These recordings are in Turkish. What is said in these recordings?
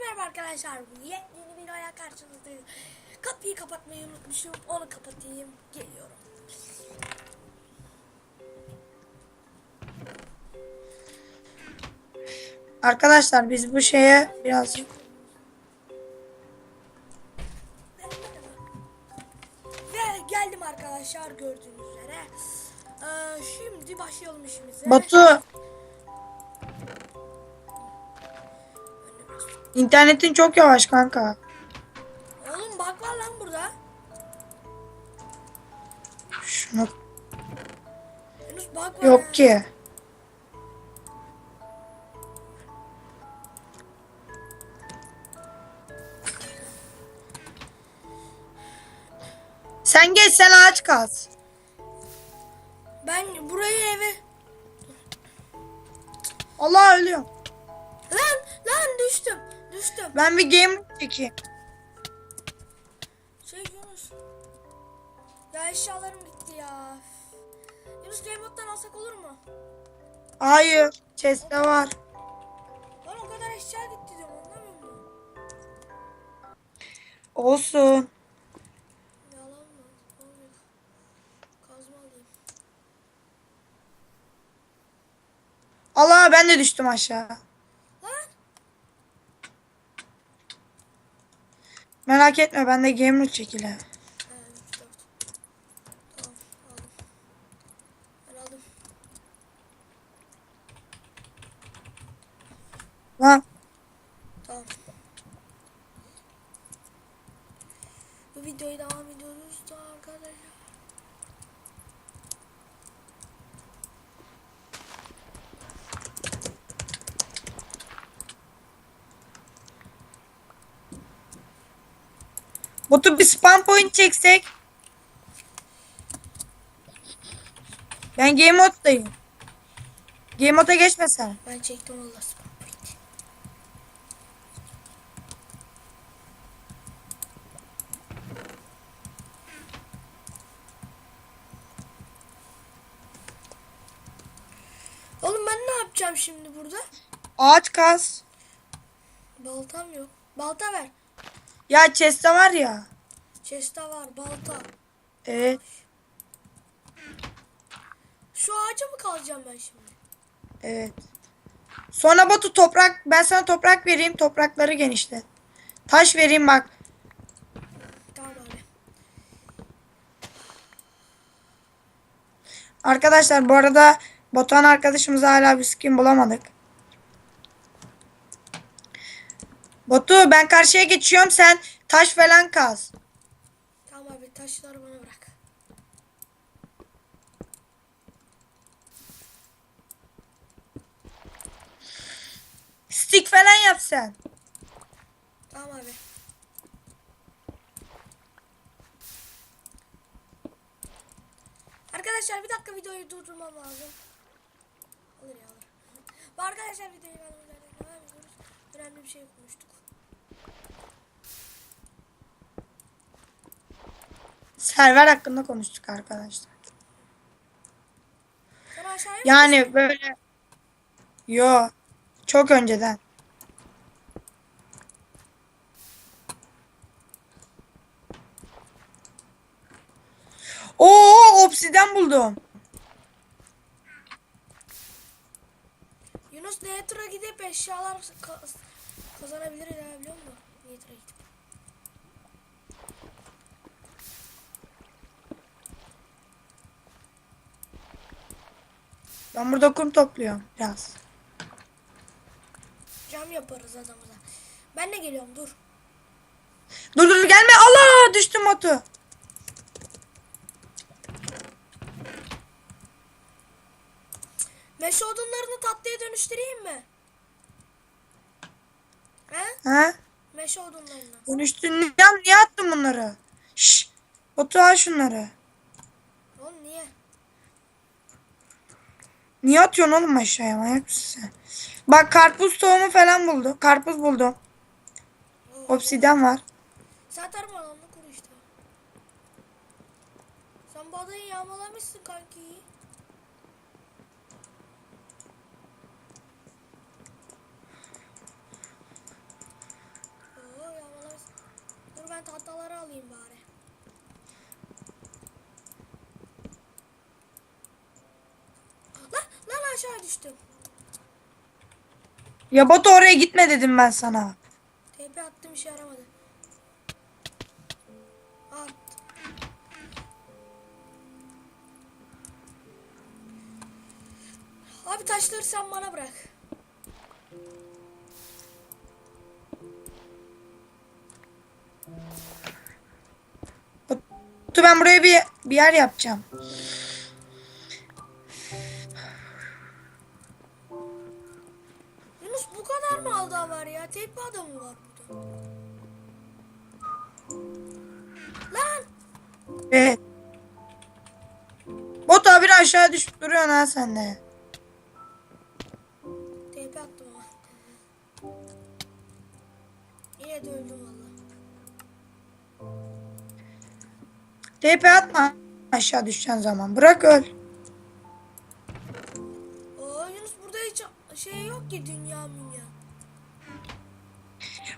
Merhaba arkadaşlar. Yeni bir videoya karşınızdayız. Kapıyı kapatmayı unutmuşum. Onu kapatayım. Geliyorum. Arkadaşlar biz bu şeye birazcık Ve geldim arkadaşlar gördüğünüz üzere. Ee, şimdi başlayalım işimize. Batu internetin çok yavaş kanka. Oğlum bak var lan burada. Şunu Yunus bak var. yok ki. Sen geç sen ağaç kaz. Ben burayı eve... Allah ölüyorum. Lan lan düştüm. Düştüm. Ben bir game çekeyim. Şey Yunus. Ya eşyalarım gitti ya. Yunus Game Mode'dan alsak olur mu? Hayır. Chest'te var. Lan o kadar eşya gitti diyorum anlamıyor musun? Olsun. Yalan mı? Olmuyor. Kazma alayım. Allah ben de düştüm aşağı. Lan Merak etme ben de gamer çekile. Ha, üç, dört. Tamam aldım. Ben aldım. Lan Tamam. Bu videoyu devam ediyoruz da arkadaşlar. Botu bir spam point çeksek. Ben game moddayım. Game moda geçmesen. Ben çektim valla spam point. Oğlum ben ne yapacağım şimdi burada? Ağaç kaz. Baltam yok. Balta ver. Ya chest'te var ya. Chest'te var balta. Evet. Şu ağaca mı kalacağım ben şimdi? Evet. Sonra Batu toprak ben sana toprak vereyim toprakları genişlet. Taş vereyim bak. Tamam abi. Arkadaşlar bu arada Batuhan arkadaşımıza hala bir skin bulamadık. Batu ben karşıya geçiyorum sen taş falan kaz. Taşları bana bırak. Stick falan yap sen. Tamam abi. Arkadaşlar bir dakika videoyu durdurmam lazım. Alır ya alır. Bu arkadaşlar videoyu ben. Önemli bir şey konuştuk. Server hakkında konuştuk arkadaşlar. Yani böyle Yo. Çok önceden. Oo, obsiden buldum. Yunus Nether'a gidip eşyalar ka- kazanabiliriz ya biliyor musun? Nether'a gidip. Ben burada kum topluyorum biraz. Cam yaparız adamıza. Ben de geliyorum dur. Dur dur gelme. Allah düştüm otu. Meşe odunlarını tatlıya dönüştüreyim mi? He? Ha? Meşe odunlarını. Dönüştün. Niye, niye attın bunları? Şşş. Otu al şunları. Oğlum niye? Niye atıyorsun oğlum aşağıya manyak mısın sen? Bak karpuz tohumu falan buldu. Karpuz buldu. Obsidian var. Satarım adamla konuştu. Sen bu adayı yağmalamışsın kanki. Oo, Dur ben tahtaları alayım bari. Aşağı düştüm. Ya Batu oraya gitme dedim ben sana. TP attım işe yaramadı. At. Abi taşları sen bana bırak. Batu ben buraya bir, bir yer yapacağım. Alda var ya? Tek bir adam mı var burada? Lan! Evet. Batu abi aşağı düşüp duruyorsun ha sen de. TP attım ama. Yine de öldüm valla. TP atma aşağı düşeceğin zaman. Bırak öl. Oo Yunus burada hiç şey yok ki dünya.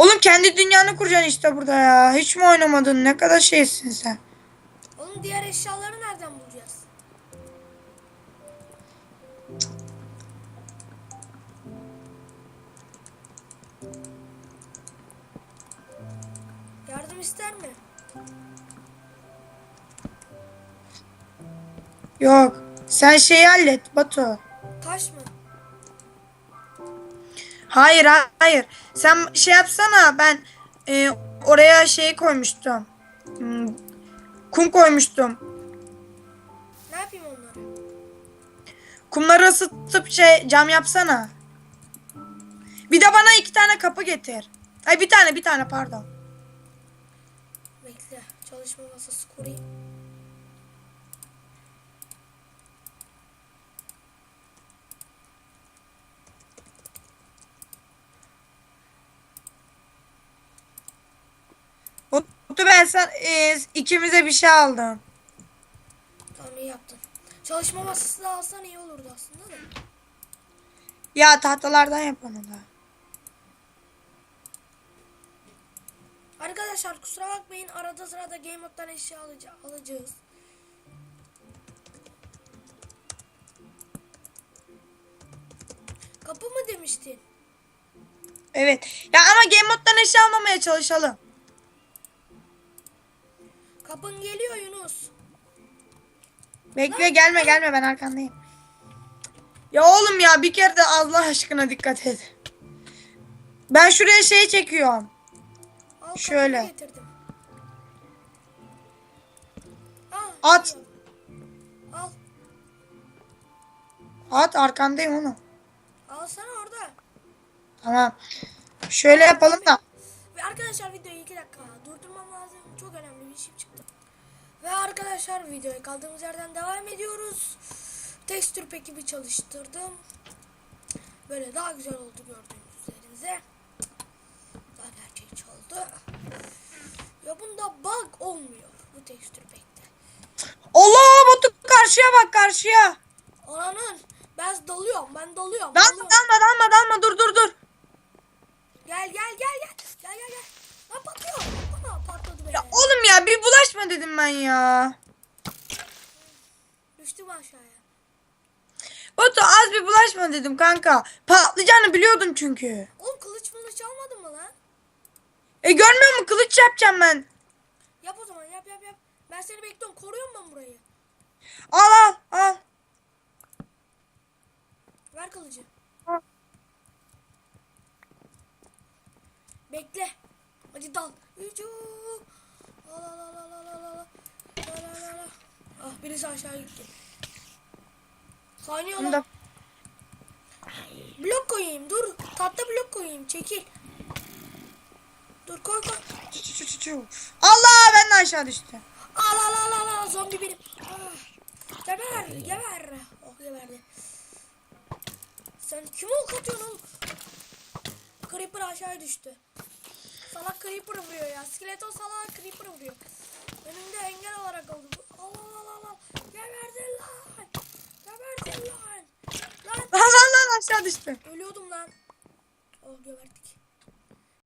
Oğlum kendi dünyanı kuracaksın işte burada ya. Hiç mi oynamadın? Ne kadar şeysin sen. Onun diğer eşyaları nereden bulacağız? Yardım ister mi? Yok. Sen şeyi hallet Batu. Taş mı? Hayır hayır. Sen şey yapsana ben e, oraya şey koymuştum. Hmm, kum koymuştum. Ne yapayım onları? Kumları ısıtıp şey cam yapsana. Bir de bana iki tane kapı getir. Ay bir tane bir tane pardon. Bekle. Çalışma masası kurayım. Batu ben sen e, ikimize bir şey aldım. Tamam iyi yaptın. Çalışma masası da alsan iyi olurdu aslında da. Ya tahtalardan yap onu da. Arkadaşlar kusura bakmayın arada sırada Game Mode'dan eşya alacağız. Kapı mı demiştin? Evet. Ya ama game moddan eşya almamaya çalışalım. Kapın geliyor Yunus. Bekle gelme gelme ben arkandayım. Ya oğlum ya bir kere de Allah aşkına dikkat et. Ben şuraya şey çekiyorum. Al Şöyle. getirdim. Aa, At. Al. At arkandayım oğlum. Alsana orada. Tamam. Şöyle yapalım da. Ve arkadaşlar videoyu 2 dakika durdurmam lazım. Çok önemli bir işim çıktı. Ve arkadaşlar videoya kaldığımız yerden devam ediyoruz. Tekstür peki bir çalıştırdım. Böyle daha güzel oldu gördüğünüz üzerinize. Daha gerçekçi oldu. Ya bunda bug olmuyor bu tekstür pekte. Allah Batu karşıya bak karşıya. Ananın ben dalıyorum ben dalıyorum. Dalma dalıyorum. dalma dalma dalma dur dur dur. Gel gel gel gel. Gel gel gel. Lan patlıyor. Ana patladı be. Ya oğlum ya bulaşma dedim ben ya. Düştüm aşağıya. Batu az bir bulaşma dedim kanka. Patlayacağını biliyordum çünkü. Oğlum kılıç mılıç almadın mı lan? E görmüyor musun kılıç yapacağım ben. Yap o zaman yap yap yap. Ben seni bekliyorum. Koruyorum ben burayı. Al al al. Ver kılıcı. Al. Bekle. Hadi dal. Ücü. Ah birisi aşağı gitti. Kaynıyor lan. Blok koyayım dur. Tahta blok koyayım. Çekil. Dur koy koy. Allah ben de aşağı düştüm. Al al al al al. Zombi benim. Ah. Geber geber. Oh geberdi. Sen kime ok atıyorsun oğlum? Creeper aşağıya düştü. Salak Creeper vuruyor ya. Skeleton salak Creeper vuruyor. Önümde engel olarak oldu. bu. Al al al al al. Geberdin lan. Geberdin lan. Lan Lan lan lan aşağı düştüm. ölüyordum lan. Oh geberdik.